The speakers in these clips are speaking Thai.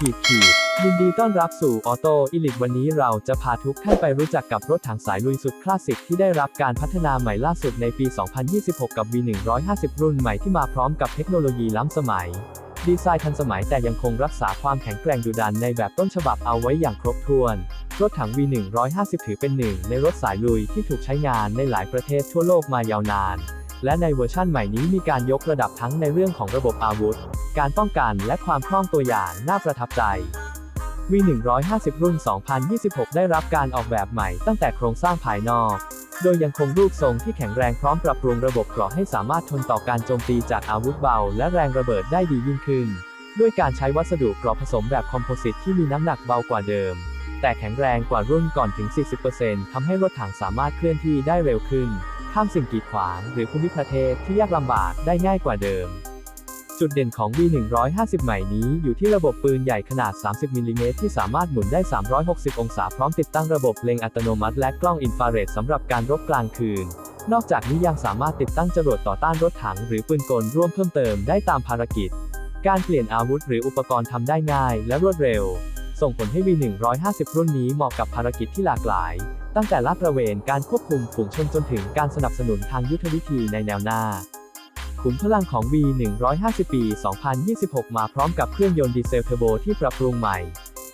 ขีดขีดยินดีต้อนรับสู่ออโต้อิลิทวันนี้เราจะพาทุกท่านไปรู้จักกับรถถังสายลุยสุดคลาสสิกที่ได้รับการพัฒนาใหม่ล่าสุดในปี 2026 กับ V150 รุ่นใหม่ที่มาพร้อมกับเทคโนโลยีล้ำสมัย ดีไซน์ทันสมัยแต่ยังคงรักษาความแข็งแกร่งดุดันในแบบต้นฉบับเอาไว้อย่างครบถ้วน รถถัง V150 ถือเป็นหนึ่งในรถสายลุยที่ถูกใช้งานในหลายประเทศทั่วโลกมายาวนาน และในเวอร์ชั่นใหม่นี้มีการยกระดับทั้งในเรื่องของระบบอาวุธ การป้องกันและความคล่องตัวอย่างน่าประทับใจ V150 รุ่น 2026 ได้รับการออกแบบใหม่ตั้งแต่โครงสร้างภายนอก โดยยังคงรูปทรงที่แข็งแรงพร้อมปรับปรุงระบบเกราะให้สามารถทนต่อการโจมตีจากอาวุธเบา และแรงระเบิดได้ดียิ่งขึ้น ด้วยการใช้วัสดุเกราะผสมแบบคอมโพสิตที่มีน้ำหนักเบากว่าเดิม แต่แข็งแรงกว่ารุ่นก่อนถึง 40%ทำให้รถถังสามารถเคลื่อนที่ได้เร็วขึ้น ข้ามสิ่งกีดขวาง หรือภูมิประเทศที่ยากลำบากได้ง่ายกว่าเดิม จุดเด่นของ V150 ใหม่นี้อยู่ที่ระบบปืนใหญ่ขนาด 30มิลลิเมตรที่สามารถหมุนได้ 360 องศาพร้อมติดตั้งระบบเล็งอัตโนมัติและกล้องอินฟราเรดสำหรับการรบกลางคืน นอกจากนี้ยังสามารถติดตั้งจรวดต่อต้านรถถังหรือปืนกลร่วมเพิ่มเติมได้ตามภารกิจ การเปลี่ยนอาวุธหรืออุปกรณ์ทำได้ง่ายและรวดเร็ว ส่งผลให้ V150 รุ่นนี้เหมาะกับภารกิจที่หลากหลาย ตั้งแต่ลาดระเวนการควบคุมฝูงชนจนถึงการสนับสนุนทางยุทธวิธีในแนวหน้า ขุมพลังของ V150 ปี 2026 มาพร้อมกับเครื่องยนต์ดีเซลเทอร์โบที่ปรับปรุงใหม่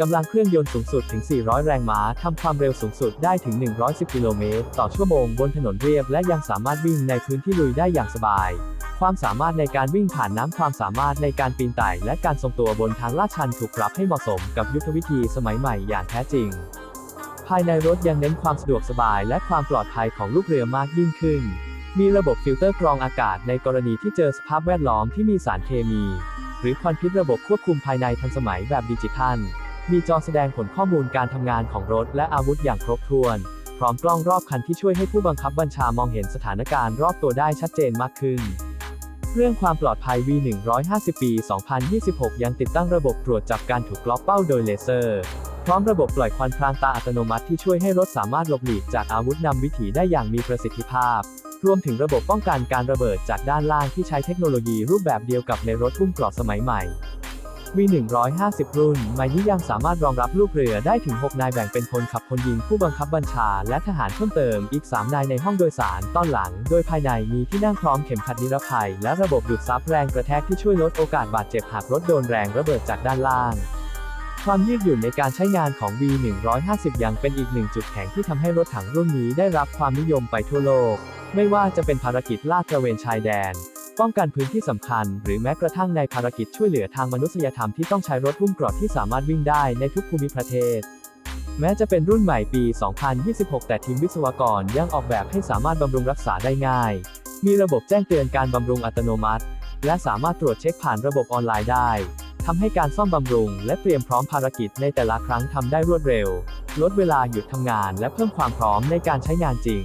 กำลังเครื่องยนต์สูงสุดถึง 400 แรงม้า ทำความเร็วสูงสุดได้ถึง 110 กิโลเมตร ต่อชั่วโมงบนถนนเรียบ และยังสามารถวิ่งในพื้นที่ลุยได้อย่างสบาย ความสามารถในการวิ่งผ่านน้ำความสามารถในการปีนไต่ และการทรงตัวบนทางลาดชันถูกปรับให้เหมาะสมกับยุทธวิธีสมัยใหม่อย่างแท้จริง ภายในรถยังเน้นความสะดวกสบาย และความปลอดภัยของลูกเรือมากยิ่งขึ้น มีระบบฟิลเตอร์กรองอากาศในกรณีที่เจอสภาพแวดล้อมที่มีสารเคมี หรือควันพิษระบบควบคุมภายในทันสมัยแบบดิจิทัล มีจอแสดงผลข้อมูลการทำงานของรถและอาวุธอย่างครบถ้วน พร้อมกล้องรอบคันที่ช่วยให้ผู้บังคับบัญชามองเห็นสถานการณ์รอบตัวได้ชัดเจนมากขึ้น เรื่องความปลอดภัย V150 ปี 2026 ยังติดตั้งระบบตรวจจับการถูกล็อกเป้าโดยเลเซอร์ พร้อมระบบปล่อยควันพรางตาอัตโนมัติที่ช่วยให้รถสามารถหลบหลีกจากอาวุธนำวิถีได้อย่างมีประสิทธิภาพ รวมถึงระบบป้องกันการระเบิดจากด้านล่างที่ใช้เทคโนโลยีรูปแบบเดียวกับในรถพุ่มกรอบสมัยใหม่ V150 รุ่นใหม่นี้ยังสามารถรองรับลูกเรือได้ถึง 6 นายแบ่งเป็นพลขับพลยิงผู้บังคับบัญชา และทหารเพิ่มเติมอีก 3 นายในห้องโดยสารต้อนหลัง โดยภายในมีที่นั่งพร้อมเข็มขัดนิรภัย และระบบดูดซับแรงกระแทกที่ช่วยลดโอกาสบาดเจ็บหากรถโดนแรงระเบิดจากด้านล่างความยืดหยุ่นในการใช้งานของ V150 ยังเป็นอีกหนึ่งจุดแข็งที่ทำให้รถถังรุ่นนี้ได้รับความนิยมไปทั่วโลก ไม่ว่าจะเป็นภารกิจลาดตระเวนชายแดน ป้องกันพื้นที่สำคัญ หรือแม้กระทั่งในภารกิจช่วยเหลือทางมนุษยธรรมที่ต้องใช้รถหุ้มเกรอบที่สามารถวิ่งได้ในทุกภูมิประเทศ แม้จะเป็นรุ่นใหม่ปี 2026 แต่ทีมวิศวกรยังออกแบบให้สามารถบำรุงรักษาได้ง่าย มีระบบแจ้งเตือนการบำรุงอัตโนมัติ และสามารถตรวจเช็คผ่านระบบออนไลน์ได้ทำให้การซ่อมบำรุง และเตรียมพร้อมภารกิจในแต่ละครั้งทำได้รวดเร็ว ลดเวลาหยุดทำงาน และเพิ่มความพร้อมในการใช้งานจริง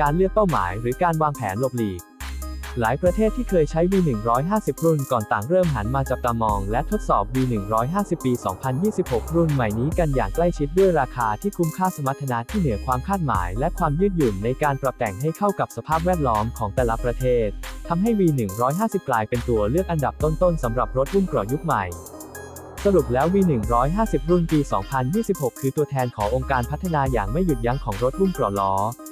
การเลือกเป้าหมายหรือการวางแผนหลบหลีก หลายประเทศที่เคยใช้ V150 รุ่นก่อนต่างเริ่มหันมาจับตามอง และทดสอบ V150 ปี 2026 รุ่นใหม่นี้กันอย่างใกล้ชิดด้วยราคาที่คุ้มค่าสมรรถนะที่เหนือความคาดหมาย และความยืดหยุ่นในการปรับแต่งให้เข้ากับสภาพแวดล้อมของแต่ละประเทศทำให้ V150 กลายเป็นตัวเลือกอันดับต้นๆสำหรับรถรุ่นเกราะยุคใหม่สรุปแล้ว V150 รุ่นปี 2026 คือตัวแทนขององค์การพัฒนาอย่างไม่หยุดยั้งของรถหุ้มเกราะล้อ